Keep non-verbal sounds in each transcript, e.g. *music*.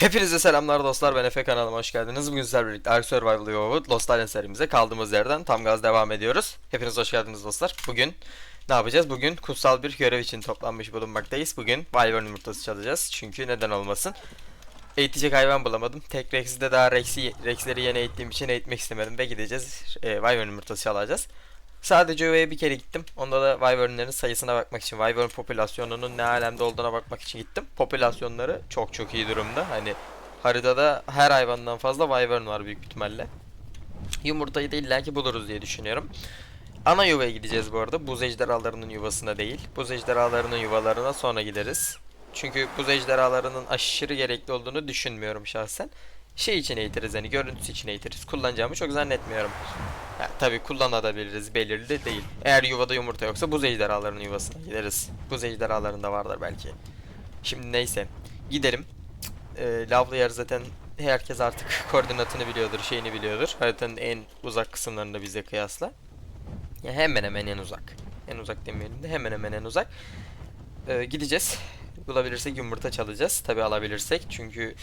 Hepinize selamlar dostlar ben Efe kanalıma hoş geldiniz. Bugün sizlerle birlikte Ark Survival Evolved Lost Island serimize kaldığımız yerden tam gaz devam ediyoruz. Hepiniz hoş geldiniz dostlar. Bugün ne yapacağız? Bugün kutsal bir görev için toplanmış bulunmaktayız. Bugün Wyvern yumurtası çalacağız. Çünkü neden olmasın. Eğitecek hayvan bulamadım. Tek Rex'i de daha Rex'i, Rex'leri yeni eğittiğim için eğitmek istemedim ve gideceğiz. E, Wyvern yumurtası çalacağız. Sadece ovaya bir kere gittim. Onda da Wyvern'lerin sayısına bakmak için, Wyvern popülasyonunun ne alemde olduğuna bakmak için gittim. Popülasyonları çok çok iyi durumda. Hani haritada her hayvandan fazla Wyvern var büyük ihtimalle. Yumurtayı da illaki buluruz diye düşünüyorum. Ana yuvaya gideceğiz bu arada. Buz ejderhalarının yuvasına değil. Buz ejderhalarının yuvalarına sonra gideriz. Çünkü buz ejderhalarının aşırı gerekli olduğunu düşünmüyorum şahsen. Şey için eğitiriz hani görüntüsü için eğitiriz. Kullanacağımı çok zannetmiyorum. Ha, tabii kullanabiliriz belirli de değil. Eğer yuvada yumurta yoksa buz ejderhalarının yuvasına gideriz. Buz ejderhalarında vardır belki. Şimdi neyse gidelim. Ee, Lavlı yer zaten herkes artık *laughs* koordinatını biliyordur, şeyini biliyordur. Haritanın en uzak kısımlarında bize kıyasla. Ya hemen hemen en uzak. En uzak demeyelim de hemen hemen en uzak. Ee, gideceğiz. Bulabilirsek yumurta çalacağız. Tabi alabilirsek. Çünkü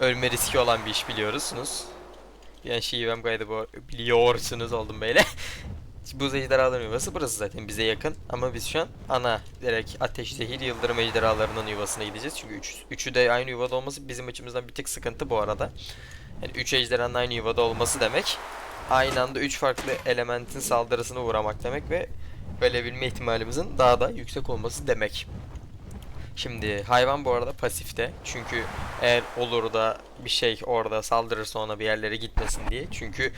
ölme riski olan bir iş biliyorsunuz. Yani şivem kaydı bu biliyorsunuz oldum böyle. *laughs* Buz ejderhaların yuvası burası zaten bize yakın. Ama biz şu an ana direkt ateş, zehir, yıldırım ejderhalarının yuvasına gideceğiz. Çünkü üç, üçü de aynı yuvada olması bizim açımızdan bir tık sıkıntı bu arada. Yani üç ejderhanın aynı yuvada olması demek. Aynı anda üç farklı elementin saldırısına uğramak demek ve ölebilme ihtimalimizin daha da yüksek olması demek. Şimdi hayvan bu arada pasifte. Çünkü eğer olur da bir şey orada saldırırsa ona bir yerlere gitmesin diye. Çünkü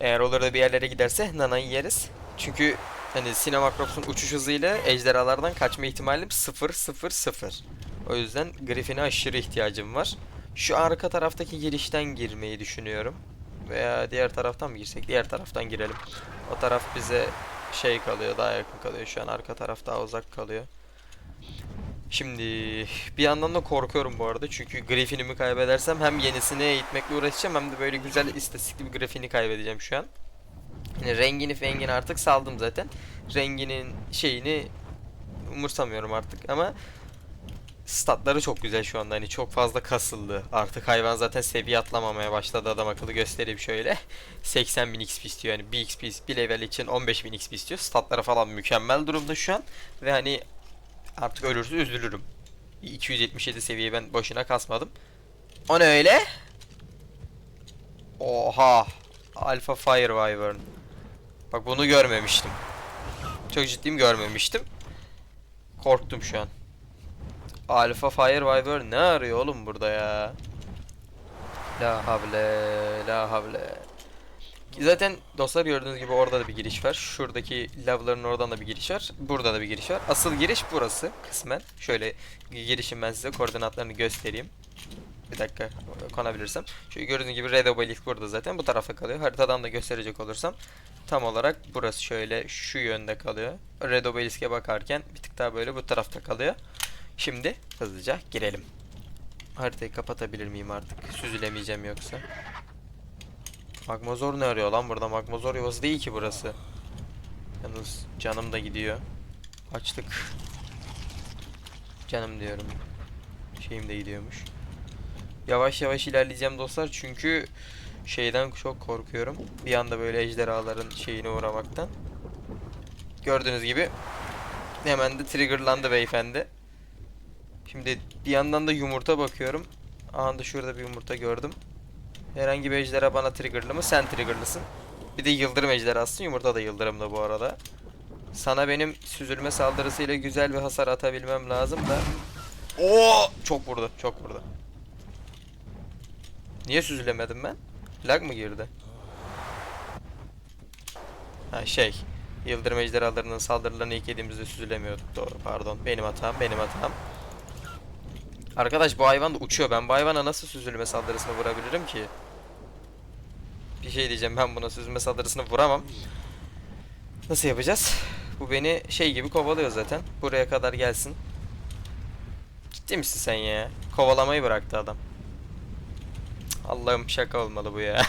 eğer olur da bir yerlere giderse Nana'yı yeriz. Çünkü hani Sinemakrops'un uçuş hızıyla ejderhalardan kaçma ihtimalim 0 0 0. O yüzden Griffin'e aşırı ihtiyacım var. Şu arka taraftaki girişten girmeyi düşünüyorum. Veya diğer taraftan mı girsek? Diğer taraftan girelim. O taraf bize şey kalıyor, daha yakın kalıyor. Şu an arka taraf daha uzak kalıyor. Şimdi bir yandan da korkuyorum bu arada çünkü Griffin'imi kaybedersem hem yenisini eğitmekle uğraşacağım hem de böyle güzel istatistikli bir Griffin'i kaybedeceğim şu an. Yani rengini fengini artık saldım zaten. Renginin şeyini umursamıyorum artık ama statları çok güzel şu anda hani çok fazla kasıldı. Artık hayvan zaten seviye atlamamaya başladı adam akıllı göstereyim şöyle. 80.000 XP istiyor yani bir XP bir level için 15.000 XP istiyor. Statları falan mükemmel durumda şu an ve hani Artık ölürse üzülürüm. 277 seviye ben boşuna kasmadım. O ne öyle? Oha. Alpha Fire Wyvern. Bak bunu görmemiştim. Çok ciddiyim görmemiştim. Korktum şu an. Alpha Fire Wyvern ne arıyor oğlum burada ya? La havle, la havle. Zaten dostlar gördüğünüz gibi orada da bir giriş var. Şuradaki lavların oradan da bir giriş var. Burada da bir giriş var. Asıl giriş burası kısmen. Şöyle girişim ben size koordinatlarını göstereyim. Bir dakika konabilirsem. Şöyle gördüğünüz gibi Red Obelisk burada zaten. Bu tarafa kalıyor. Haritadan da gösterecek olursam. Tam olarak burası şöyle şu yönde kalıyor. Red Obelisk'e bakarken bir tık daha böyle bu tarafta kalıyor. Şimdi hızlıca girelim. Haritayı kapatabilir miyim artık? Süzülemeyeceğim yoksa. Magmazor ne arıyor lan burada? Magmazor yuvası değil ki burası. Yalnız canım da gidiyor. Açlık. Canım diyorum. Şeyim de gidiyormuş. Yavaş yavaş ilerleyeceğim dostlar çünkü şeyden çok korkuyorum. Bir anda böyle ejderhaların şeyine uğramaktan. Gördüğünüz gibi hemen de triggerlandı beyefendi. Şimdi bir yandan da yumurta bakıyorum. Aha da şurada bir yumurta gördüm. Herhangi bir ejderha bana triggerlı mı? Sen triggerlısın. Bir de yıldırım ejderhasın. Yumurta da yıldırımda bu arada. Sana benim süzülme saldırısıyla güzel bir hasar atabilmem lazım da. Oo! Çok vurdu. Çok vurdu. Niye süzülemedim ben? Lag mı girdi? Ha şey. Yıldırım ejderhalarının saldırılarını ilk yediğimizde süzülemiyorduk. Doğru pardon. Benim hatam. Benim hatam. Arkadaş bu hayvan da uçuyor. Ben bu hayvana nasıl süzülme saldırısını vurabilirim ki? Bir şey diyeceğim ben buna süzülme saldırısını vuramam. Nasıl yapacağız? Bu beni şey gibi kovalıyor zaten. Buraya kadar gelsin. Ciddi misin sen ya? Kovalamayı bıraktı adam. Allah'ım şaka olmalı bu ya.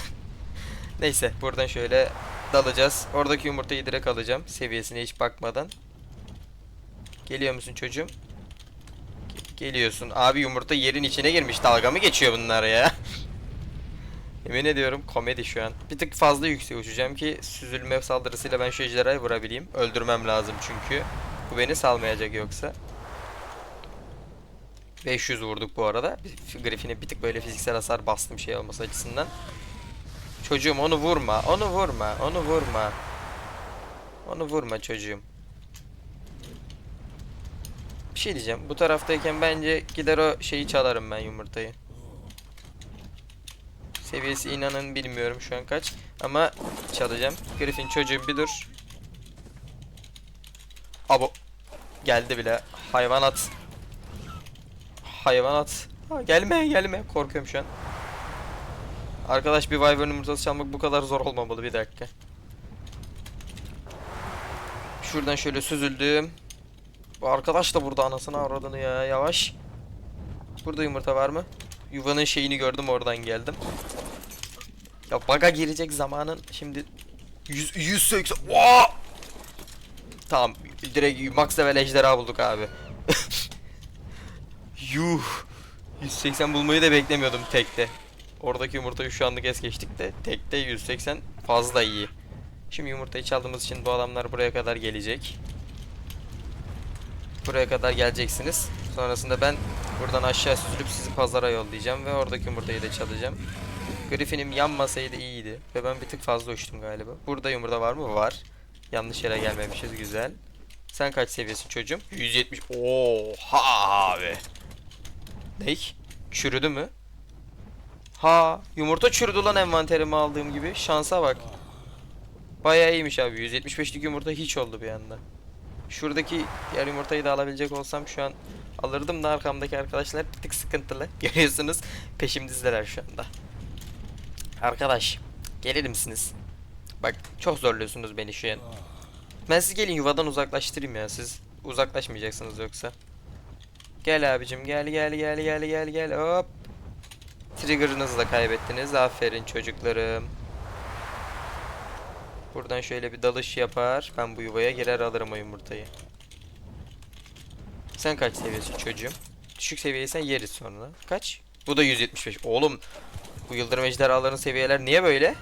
*laughs* Neyse buradan şöyle dalacağız. Oradaki yumurtayı direkt alacağım. Seviyesine hiç bakmadan. Geliyor musun çocuğum? Geliyorsun. Abi yumurta yerin içine girmiş. Dalga mı geçiyor bunlar ya? *laughs* Emin ediyorum komedi şu an. Bir tık fazla yükseğe uçacağım ki süzülme saldırısıyla ben şu ejderhayı vurabileyim. Öldürmem lazım çünkü. Bu beni salmayacak yoksa. 500 vurduk bu arada. Griffin'e bir tık böyle fiziksel hasar bastım şey olması açısından. Çocuğum onu vurma, onu vurma, onu vurma. Onu vurma çocuğum. Bir şey diyeceğim. Bu taraftayken bence gider o şeyi çalarım ben yumurtayı. Seviyesi inanın bilmiyorum şu an kaç. Ama çalacağım. Griffin çocuğum bir dur. Abo. Geldi bile. Hayvanat. Hayvanat. Ha, gelme gelme. Korkuyorum şu an. Arkadaş bir Wyvern yumurtası çalmak bu kadar zor olmamalı bir dakika. Şuradan şöyle süzüldüm. Bu arkadaş da burada anasını avradını ya yavaş. Burada yumurta var mı? Yuvanın şeyini gördüm oradan geldim. Ya baga girecek zamanın şimdi 100 180 Oha! Tamam direkt max level ejderha bulduk abi. *laughs* Yuh. 180 bulmayı da beklemiyordum tekte. Oradaki yumurtayı şu anlık es geçtik de tekte 180 fazla iyi. Şimdi yumurtayı çaldığımız için bu adamlar buraya kadar gelecek. Buraya kadar geleceksiniz. Sonrasında ben buradan aşağı süzülüp sizi pazara yollayacağım ve oradaki yumurtayı da çalacağım. Griffin'im yanmasaydı iyiydi ve ben bir tık fazla uçtum galiba. Burada yumurta var mı? Var. Yanlış yere gelmemişiz güzel. Sen kaç seviyesin çocuğum? 170. Oha abi. Ney? Çürüdü mü? Ha, yumurta çürüdü lan envanterime aldığım gibi. Şansa bak. Bayağı iyiymiş abi. 175'lik yumurta hiç oldu bir anda. Şuradaki diğer yumurtayı da alabilecek olsam şu an alırdım da arkamdaki arkadaşlar bir tık sıkıntılı. *laughs* Görüyorsunuz peşimdizdeler şu anda. Arkadaş gelir misiniz? Bak çok zorluyorsunuz beni şu an. Ben siz gelin yuvadan uzaklaştırayım ya siz uzaklaşmayacaksınız yoksa. Gel abicim gel gel gel gel gel gel hop. Trigger'ınızı da kaybettiniz. Aferin çocuklarım. Buradan şöyle bir dalış yapar. Ben bu yuvaya girer alırım o yumurtayı. Sen kaç seviyesin çocuğum? Düşük seviyeysen yeriz sonra. Kaç? Bu da 175. Oğlum bu yıldırım ejderhaların seviyeler niye böyle?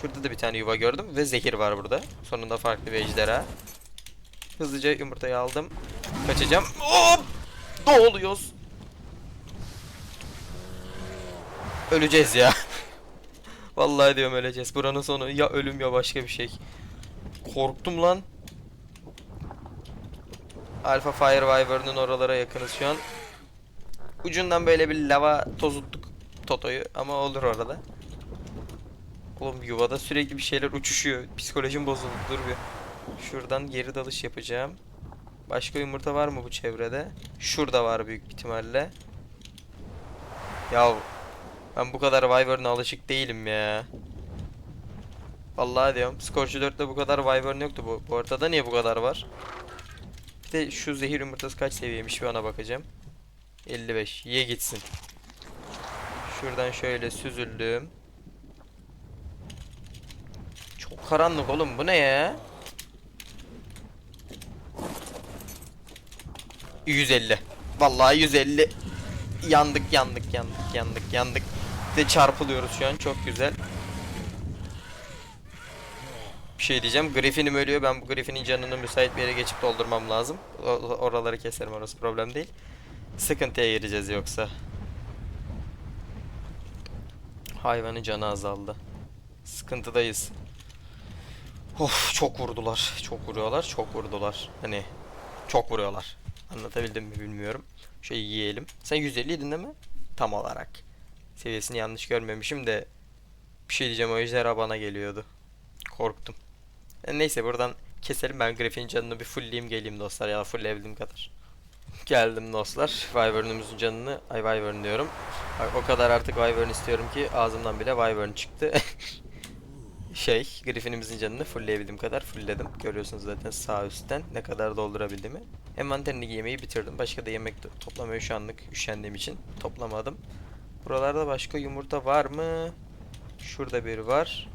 Şurada da bir tane yuva gördüm ve zehir var burada. Sonunda farklı bir ejderha. Hızlıca yumurtayı aldım. Kaçacağım. Hop! Ne oluyoruz? Öleceğiz ya. *laughs* Vallahi diyorum öleceğiz. Buranın sonu ya ölüm ya başka bir şey. Korktum lan. Alpha Fire oralara yakınız şu an. Ucundan böyle bir lava tozuttuk Toto'yu ama olur orada. Oğlum yuvada sürekli bir şeyler uçuşuyor. Psikolojim bozuldu. Dur bir. Şuradan geri dalış yapacağım. Başka yumurta var mı bu çevrede? Şurada var büyük ihtimalle. Ya ben bu kadar Wyvern'a alışık değilim ya. Vallahi diyorum. Scorch 4'te bu kadar Wyvern yoktu bu. Bu ortada niye bu kadar var? Bir de şu zehir yumurtası kaç seviyeymiş bir ona bakacağım. 55. Ye gitsin. Şuradan şöyle süzüldüm. Çok karanlık oğlum bu ne ya? 150. Vallahi 150. Yandık yandık yandık yandık yandık. De çarpılıyoruz şu an çok güzel. Bir şey diyeceğim. Griffin'im ölüyor. Ben bu Griffin'in canını müsait bir yere geçip doldurmam lazım. O- oraları keserim orası problem değil. Sıkıntıya gireceğiz yoksa. Hayvanın canı azaldı. Sıkıntıdayız. Of çok vurdular. Çok vuruyorlar. Çok vurdular. Hani çok vuruyorlar. Anlatabildim mi bilmiyorum. Şey yiyelim. Sen 150 yedin değil mi? Tam olarak. Seviyesini yanlış görmemişim de bir şey diyeceğim o ejderha bana geliyordu. Korktum. E, neyse buradan keselim ben Griffin'in canını bir fullleyeyim geleyim dostlar ya fullleyebildiğim kadar. Geldim dostlar. Wyvern'ımızın canını, ay Wyvern diyorum. O kadar artık Wyvern istiyorum ki ağzımdan bile Wyvern çıktı. *laughs* şey, Griffin'imizin canını fullleyebildiğim kadar fullledim. Görüyorsunuz zaten sağ üstten ne kadar doldurabildiğimi. Envanterini yemeği bitirdim. Başka da yemek to- toplamaya şu anlık üşendiğim için toplamadım. Buralarda başka yumurta var mı? Şurada biri var.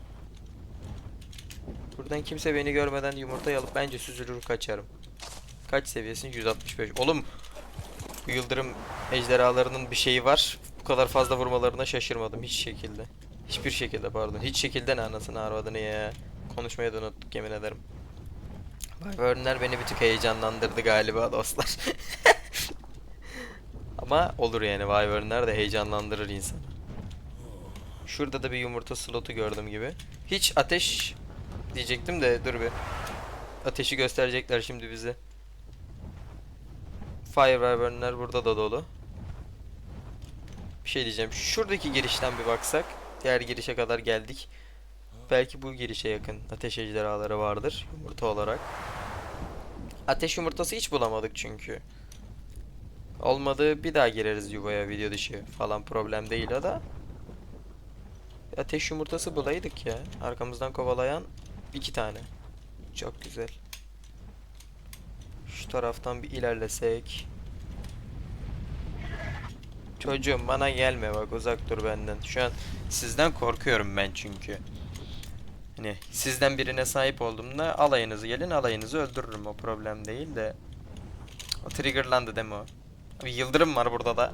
Buradan kimse beni görmeden yumurtayı alıp bence süzülür kaçarım. Kaç seviyesin? 165. Oğlum Bu yıldırım ejderhalarının bir şeyi var. Bu kadar fazla vurmalarına şaşırmadım hiç şekilde. Hiçbir şekilde pardon. Hiç şekilde ne anasını arvadını ya. Konuşmayı da unuttuk yemin ederim. Wyvern'ler beni bir tık heyecanlandırdı galiba dostlar. *laughs* Ama olur yani Wyvern'ler de heyecanlandırır insanı. Şurada da bir yumurta slotu gördüm gibi. Hiç ateş diyecektim de dur bir. Ateşi gösterecekler şimdi bize. Fire Wyvern'ler burada da dolu. Bir şey diyeceğim. Şuradaki girişten bir baksak. Diğer girişe kadar geldik. Belki bu girişe yakın ateş ejderhaları vardır yumurta olarak. Ateş yumurtası hiç bulamadık çünkü. Olmadı bir daha gireriz yuvaya video dışı falan problem değil o da. Ateş yumurtası bulaydık ya. Arkamızdan kovalayan iki tane. Çok güzel. Şu taraftan bir ilerlesek. Çocuğum bana gelme bak uzak dur benden. Şu an sizden korkuyorum ben çünkü. Hani sizden birine sahip olduğumda alayınızı gelin alayınızı öldürürüm o problem değil de. O triggerlandı değil mi o? Bir yıldırım var burada da.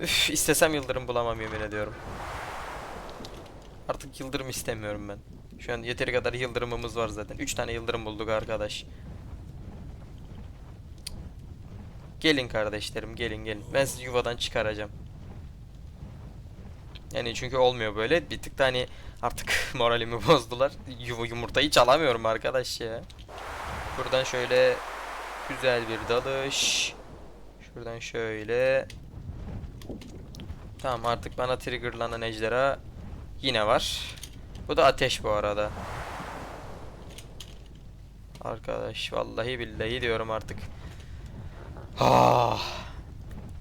Üf istesem yıldırım bulamam yemin ediyorum. Artık yıldırım istemiyorum ben. Şu an yeteri kadar yıldırımımız var zaten. 3 tane yıldırım bulduk arkadaş. Gelin kardeşlerim gelin gelin. Ben sizi yuvadan çıkaracağım. Yani çünkü olmuyor böyle. Bir tık da hani artık *laughs* moralimi bozdular. Yuva yumurtayı çalamıyorum arkadaş ya. Buradan şöyle güzel bir dalış. Şuradan şöyle. Tamam artık bana triggerlanan ejderha yine var. Bu da ateş bu arada. Arkadaş vallahi billahi diyorum artık. Ah.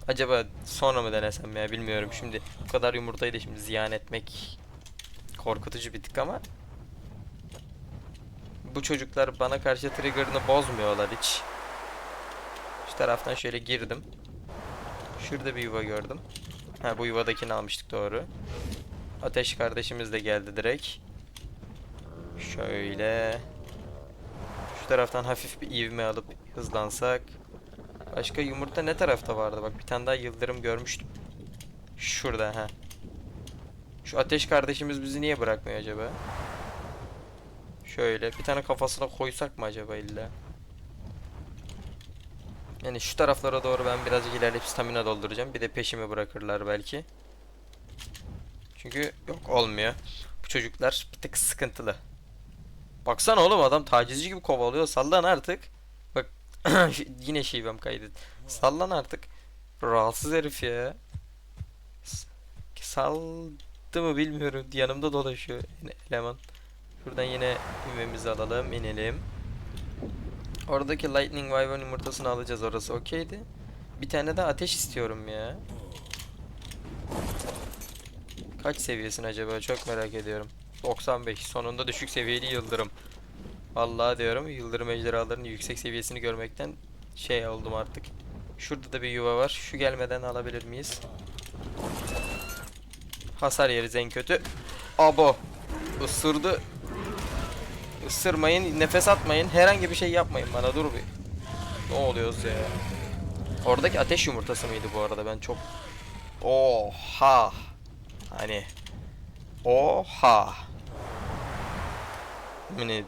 Acaba sonra mı denesem ya bilmiyorum. Şimdi bu kadar yumurtayı da şimdi ziyan etmek korkutucu bir tık ama bu çocuklar bana karşı trigger'ını bozmuyorlar hiç. Şu taraftan şöyle girdim. Şurada bir yuva gördüm. Ha bu yuvadakini almıştık doğru. Ateş kardeşimiz de geldi direkt. Şöyle. Şu taraftan hafif bir ivme alıp hızlansak. Başka yumurta ne tarafta vardı? Bak bir tane daha yıldırım görmüştüm. Şurada ha. Şu ateş kardeşimiz bizi niye bırakmıyor acaba? Şöyle bir tane kafasına koysak mı acaba illa? Yani şu taraflara doğru ben birazcık ilerleyip stamina dolduracağım. Bir de peşimi bırakırlar belki. Çünkü yok olmuyor. Bu çocuklar bir tık sıkıntılı. Baksana oğlum adam tacizci gibi kovalıyor. Sallan artık. *clears throat* Yine şivem kaydet. Sallan artık. Rahatsız herif ya. Saldı mı bilmiyorum. Yanımda dolaşıyor eleman. Şuradan yine ivmemizi alalım. inelim. Oradaki Lightning Wyvern yumurtasını alacağız orası okeydi. Bir tane de ateş istiyorum ya. Kaç seviyesin acaba çok merak ediyorum. 95 sonunda düşük seviyeli yıldırım. Vallahi diyorum yıldırım ejderhalarının yüksek seviyesini görmekten şey oldum artık. Şurada da bir yuva var. Şu gelmeden alabilir miyiz? Hasar yeriz en kötü. Abo. Isırdı. Isırmayın, nefes atmayın, herhangi bir şey yapmayın bana dur bir. Ne oluyoruz ya? Oradaki ateş yumurtası mıydı bu arada? Ben çok Oha. Hani Oha. Yani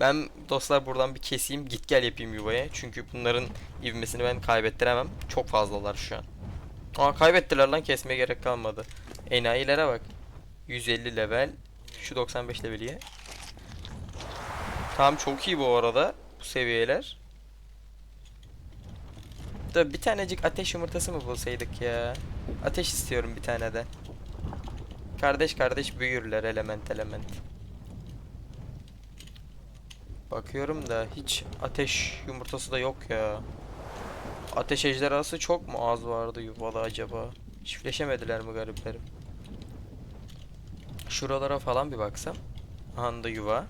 ben dostlar buradan bir keseyim git gel yapayım yuvaya. Çünkü bunların ivmesini ben kaybettiremem. Çok fazlalar şu an. Aa kaybettiler lan kesmeye gerek kalmadı. Enayilere bak. 150 level. Şu 95 leveliye. Tamam çok iyi bu arada. Bu seviyeler. Da bir tanecik ateş yumurtası mı bulsaydık ya? Ateş istiyorum bir tane de. Kardeş kardeş büyürler element element. Bakıyorum da hiç ateş yumurtası da yok ya. Ateş ejderhası çok mu az vardı yuvada acaba? Çiftleşemediler mi gariplerim? Şuralara falan bir baksam. Anda yuva.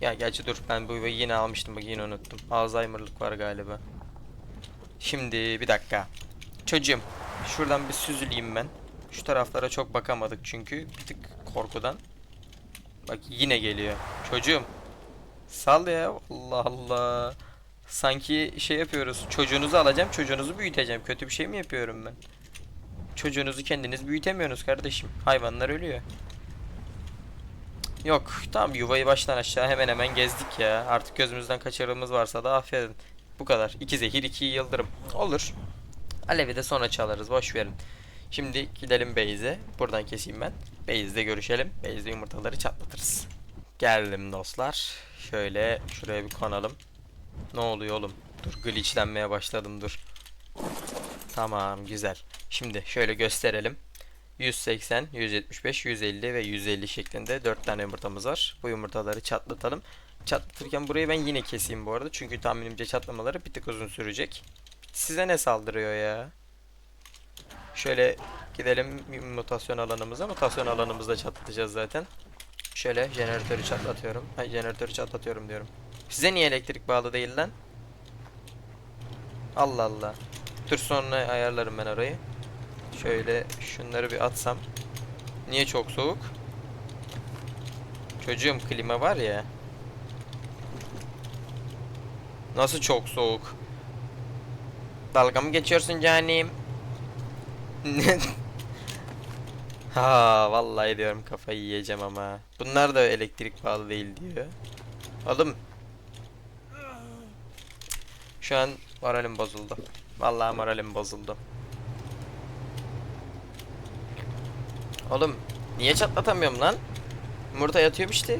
Ya gerçi dur ben bu yuvayı yine almıştım bak yine unuttum. Alzheimer'lık var galiba. Şimdi bir dakika. Çocuğum şuradan bir süzüleyim ben. Şu taraflara çok bakamadık çünkü bir tık korkudan. Bak yine geliyor. Çocuğum. Sal ya. Allah Allah. Sanki şey yapıyoruz. Çocuğunuzu alacağım, çocuğunuzu büyüteceğim. Kötü bir şey mi yapıyorum ben? Çocuğunuzu kendiniz büyütemiyorsunuz kardeşim. Hayvanlar ölüyor. Yok, tamam yuvayı baştan aşağı hemen hemen gezdik ya. Artık gözümüzden kaçırdığımız varsa da affedin. Bu kadar. İki zehir, iki yıldırım. Olur. Alevi de sonra çalarız. Boş verin. Şimdi gidelim Beyze. Buradan keseyim ben. Beyze'de görüşelim. Beyze'de yumurtaları çatlatırız. Geldim dostlar. Şöyle şuraya bir konalım. Ne oluyor oğlum? Dur glitchlenmeye başladım dur. Tamam güzel. Şimdi şöyle gösterelim. 180, 175, 150 ve 150 şeklinde 4 tane yumurtamız var. Bu yumurtaları çatlatalım. Çatlatırken burayı ben yine keseyim bu arada. Çünkü tahminimce çatlamaları bir tık uzun sürecek. Size ne saldırıyor ya? Şöyle gidelim mutasyon alanımıza. Mutasyon alanımızda çatlatacağız zaten. Şöyle jeneratörü çatlatıyorum. Ay jeneratörü çatlatıyorum diyorum. Size niye elektrik bağlı değil lan? Allah Allah. Dur sonra ayarlarım ben orayı. Şöyle şunları bir atsam. Niye çok soğuk? Çocuğum klima var ya. Nasıl çok soğuk? Dalga mı geçiyorsun canim? *laughs* ha vallahi diyorum kafayı yiyeceğim ama. Bunlar da elektrik bağlı değil diyor. Oğlum. Şu an moralim bozuldu. Vallahi moralim bozuldu. Oğlum niye çatlatamıyorum lan? Yumurta yatıyor işte.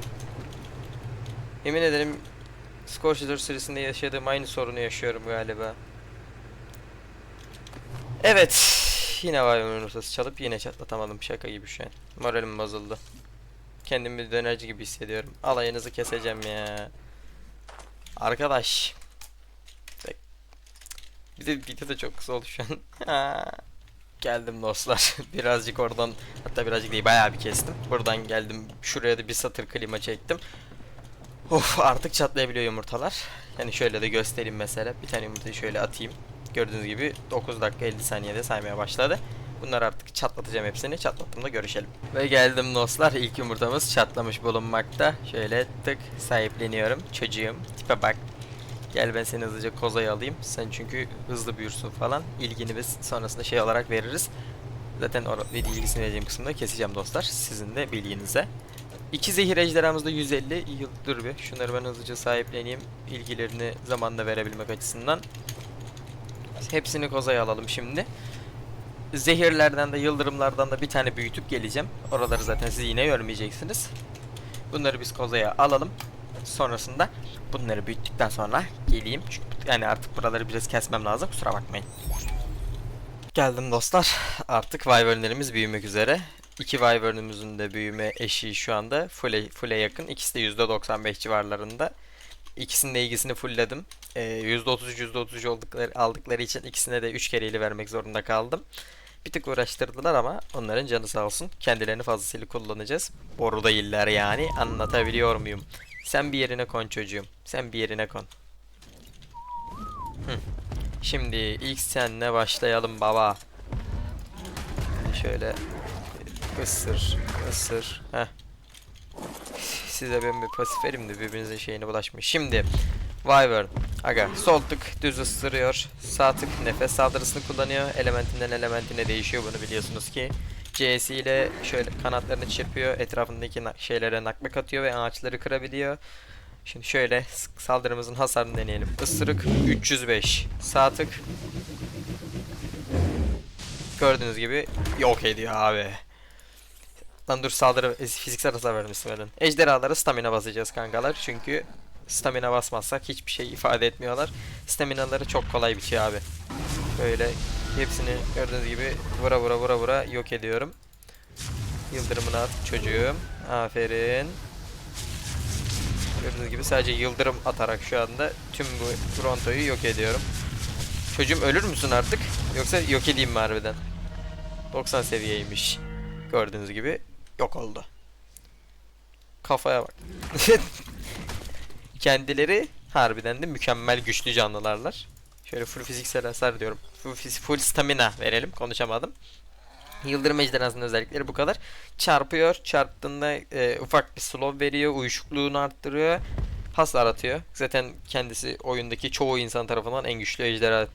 Yemin ederim Scorcher serisinde yaşadığım aynı sorunu yaşıyorum galiba. Evet. Yine var yumurtası çalıp yine çatlatamadım. Şaka gibi şu an. Moralim bozuldu. Kendimi dönerci gibi hissediyorum. Alayınızı keseceğim ya. Arkadaş. Bir de video da çok kısa oldu şu an. *laughs* geldim dostlar. *laughs* birazcık oradan hatta birazcık değil bayağı bir kestim. Buradan geldim. Şuraya da bir satır klima çektim. Of artık çatlayabiliyor yumurtalar. Yani şöyle de göstereyim mesela. Bir tane yumurtayı şöyle atayım. Gördüğünüz gibi 9 dakika 50 saniyede saymaya başladı. Bunları artık çatlatacağım hepsini. Çatlattığımda görüşelim. Ve geldim dostlar. İlk yumurtamız çatlamış bulunmakta. Şöyle tık sahipleniyorum. Çocuğum tipe bak. Gel ben seni hızlıca kozaya alayım. Sen çünkü hızlı büyürsün falan. İlgini biz sonrasında şey olarak veririz. Zaten video ilgisini vereceğim kısımda keseceğim dostlar. Sizin de bilginize. İki zehir ejderhamızda 150 yıldır bir. Şunları ben hızlıca sahipleneyim. İlgilerini zamanla verebilmek açısından. Hepsini kozaya alalım şimdi. Zehirlerden de yıldırımlardan da bir tane büyütüp geleceğim. Oraları zaten siz yine görmeyeceksiniz. Bunları biz kozaya alalım. Sonrasında bunları büyüttükten sonra geleyim. Çünkü yani artık buraları biraz kesmem lazım. Kusura bakmayın. Geldim dostlar. Artık Wyvern'lerimiz büyümek üzere. İki Wyvern'ımızın da büyüme eşiği şu anda full'e full'e yakın. İkisi de %95 civarlarında. İkisinin de ilgisini fullledim. Ee, %33 %33 oldukları, aldıkları için ikisine de 3 kere ili vermek zorunda kaldım. Bir tık uğraştırdılar ama onların canı sağ olsun. Kendilerini fazlasıyla kullanacağız. Boru değiller yani. Anlatabiliyor muyum? Sen bir yerine kon çocuğum. Sen bir yerine kon. Hı. Şimdi ilk senle başlayalım baba. Şöyle ısır, ısır. Heh. Size ben bir pasif de birbirinizin şeyine bulaşmayın. Şimdi Wyvern. Aga sol tık düz ısırıyor. Sağ tık nefes saldırısını kullanıyor. Elementinden elementine değişiyor bunu biliyorsunuz ki. C'si ile şöyle kanatlarını çırpıyor. Etrafındaki şeylere nakmek atıyor ve ağaçları kırabiliyor. Şimdi şöyle saldırımızın hasarını deneyelim. Isırık 305. Sağ tık. Gördüğünüz gibi yok ediyor abi. Lan dur saldırı e, fiziksel hasar vermişsin öyle. Ejderhalara stamina basacağız kankalar. Çünkü stamina basmazsak hiçbir şey ifade etmiyorlar. Staminaları çok kolay bir şey abi. Böyle hepsini gördüğünüz gibi vura vura vura vura yok ediyorum. Yıldırımını at çocuğum. Aferin. Gördüğünüz gibi sadece yıldırım atarak şu anda tüm bu frontoyu yok ediyorum. Çocuğum ölür müsün artık? Yoksa yok edeyim mi harbiden? 90 seviyeymiş. Gördüğünüz gibi yok oldu. Kafaya bak. *laughs* Kendileri harbiden de mükemmel güçlü canlılarlar. Şöyle full fiziksel hasar diyorum. Full, full stamina verelim. Konuşamadım. Yıldırım ejderhasının özellikleri bu kadar. Çarpıyor. Çarptığında e, ufak bir slow veriyor. Uyuşukluğunu arttırıyor. hasar atıyor. Zaten kendisi oyundaki çoğu insan tarafından en güçlü ejderha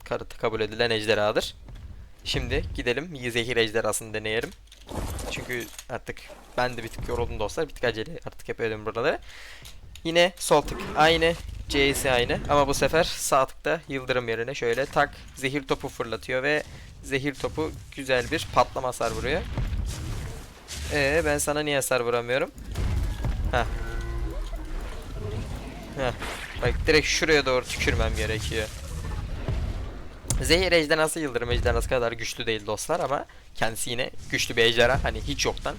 kabul edilen ejderhadır. Şimdi gidelim zehir ejderhasını deneyelim. Çünkü artık ben de bir tık yoruldum dostlar. Bir tık acele artık yapıyorum buraları. Yine sol tık aynı. C'si aynı ama bu sefer sağ tıkta yıldırım yerine şöyle tak zehir topu fırlatıyor ve zehir topu güzel bir patlama hasar vuruyor. Ee ben sana niye hasar vuramıyorum? Heh. Heh. Bak direkt şuraya doğru tükürmem gerekiyor. Zehir ejderhası yıldırım ejderhası kadar güçlü değil dostlar ama kendisi yine güçlü bir ejderha. Hani hiç yoktan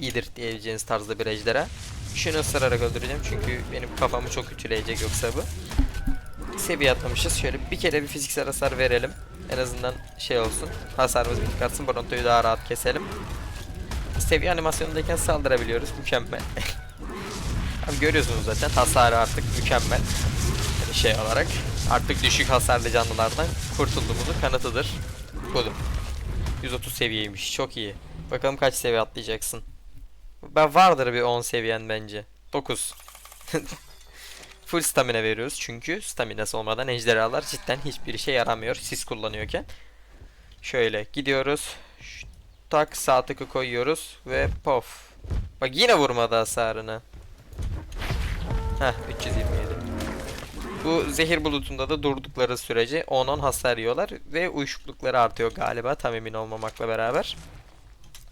iyidir diyebileceğiniz tarzda bir ejderha. Şunu ısırarak öldüreceğim çünkü benim kafamı çok ütüleyecek yoksa bu. Seviye atlamışız. Şöyle bir kere bir fiziksel hasar verelim. En azından şey olsun. Hasarımız bir artsın. Bronto'yu daha rahat keselim. Seviye animasyonundayken saldırabiliyoruz. Mükemmel. *laughs* Abi görüyorsunuz zaten hasarı artık mükemmel. Yani şey olarak. Artık düşük hasarlı canlılardan kurtulduğumuzun kanıtıdır. Budur. 130 seviyeymiş. Çok iyi. Bakalım kaç seviye atlayacaksın. Ben vardır bir 10 seviyen bence. 9. *laughs* Full stamina veriyoruz çünkü staminası olmadan ejderhalar cidden hiçbir işe yaramıyor siz kullanıyorken. Şöyle gidiyoruz. Ş- tak sağ tıkı koyuyoruz ve pof. Bak yine vurmadı hasarını. Heh 327. Bu zehir bulutunda da durdukları sürece 10-10 hasar yiyorlar ve uyuşuklukları artıyor galiba tam emin olmamakla beraber.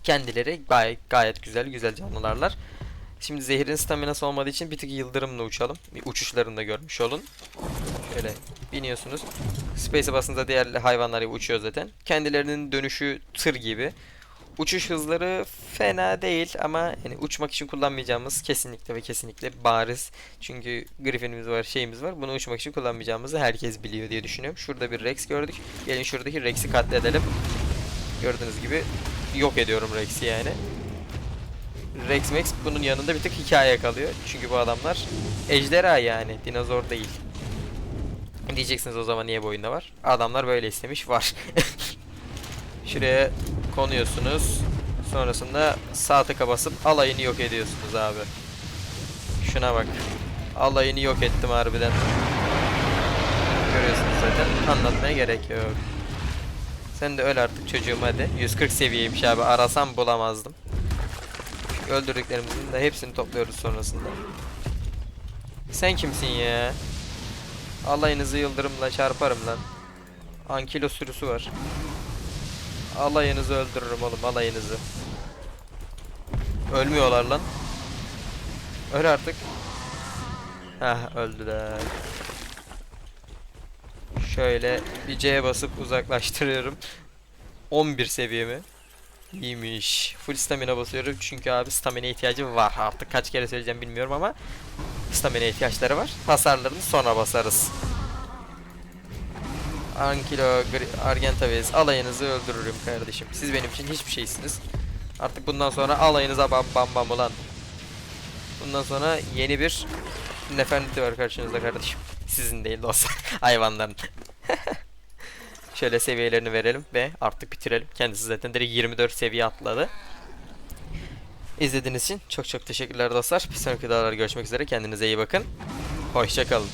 Kendileri gayet gayet güzel güzel canlılarlar. Şimdi zehirin staminası olmadığı için bir tık yıldırımla uçalım. Bir uçuşlarını da görmüş olun. Şöyle biniyorsunuz. Space'e basınca diğer hayvanlar gibi uçuyor zaten. Kendilerinin dönüşü tır gibi. Uçuş hızları fena değil ama yani uçmak için kullanmayacağımız kesinlikle ve kesinlikle bariz. Çünkü Griffin'imiz var, şeyimiz var. Bunu uçmak için kullanmayacağımızı herkes biliyor diye düşünüyorum. Şurada bir Rex gördük. Gelin şuradaki Rex'i katledelim. Gördüğünüz gibi yok ediyorum Rex'i yani. Rex Max bunun yanında bir tık hikaye kalıyor. Çünkü bu adamlar ejderha yani, dinozor değil. Diyeceksiniz o zaman niye bu oyunda var? Adamlar böyle istemiş, var. *laughs* Şuraya konuyorsunuz. Sonrasında sağ tıka basıp alayını yok ediyorsunuz abi. Şuna bak. Alayını yok ettim harbiden. Görüyorsunuz zaten. Anlatmaya gerek yok. Sen de öl artık çocuğum hadi. 140 seviyeymiş abi. Arasam bulamazdım. Öldürdüklerimizin de hepsini topluyoruz sonrasında. Sen kimsin ya? Alayınızı yıldırımla çarparım lan. Ankilo sürüsü var. Alayınızı öldürürüm oğlum alayınızı. Ölmüyorlar lan. Öl artık. Heh öldüler. Şöyle bir C'ye basıp uzaklaştırıyorum. 11 seviyemi. İyiymiş. Full stamina basıyorum çünkü abi stamina ihtiyacı var. Artık kaç kere söyleyeceğim bilmiyorum ama stamina ihtiyaçları var. Hasarlarını sonra basarız. Ankilo, Argentavis alayınızı öldürürüm kardeşim. Siz benim için hiçbir şeysiniz. Artık bundan sonra alayınıza bam bam bam ulan. Bundan sonra yeni bir Nefertiti var karşınızda kardeşim. Sizin değil dostlar. *laughs* Hayvanların. *laughs* Şöyle seviyelerini verelim ve artık bitirelim. Kendisi zaten direkt 24 seviye atladı. İzlediğiniz için çok çok teşekkürler dostlar. Bir sonraki videolarda görüşmek üzere. Kendinize iyi bakın. Hoşçakalın.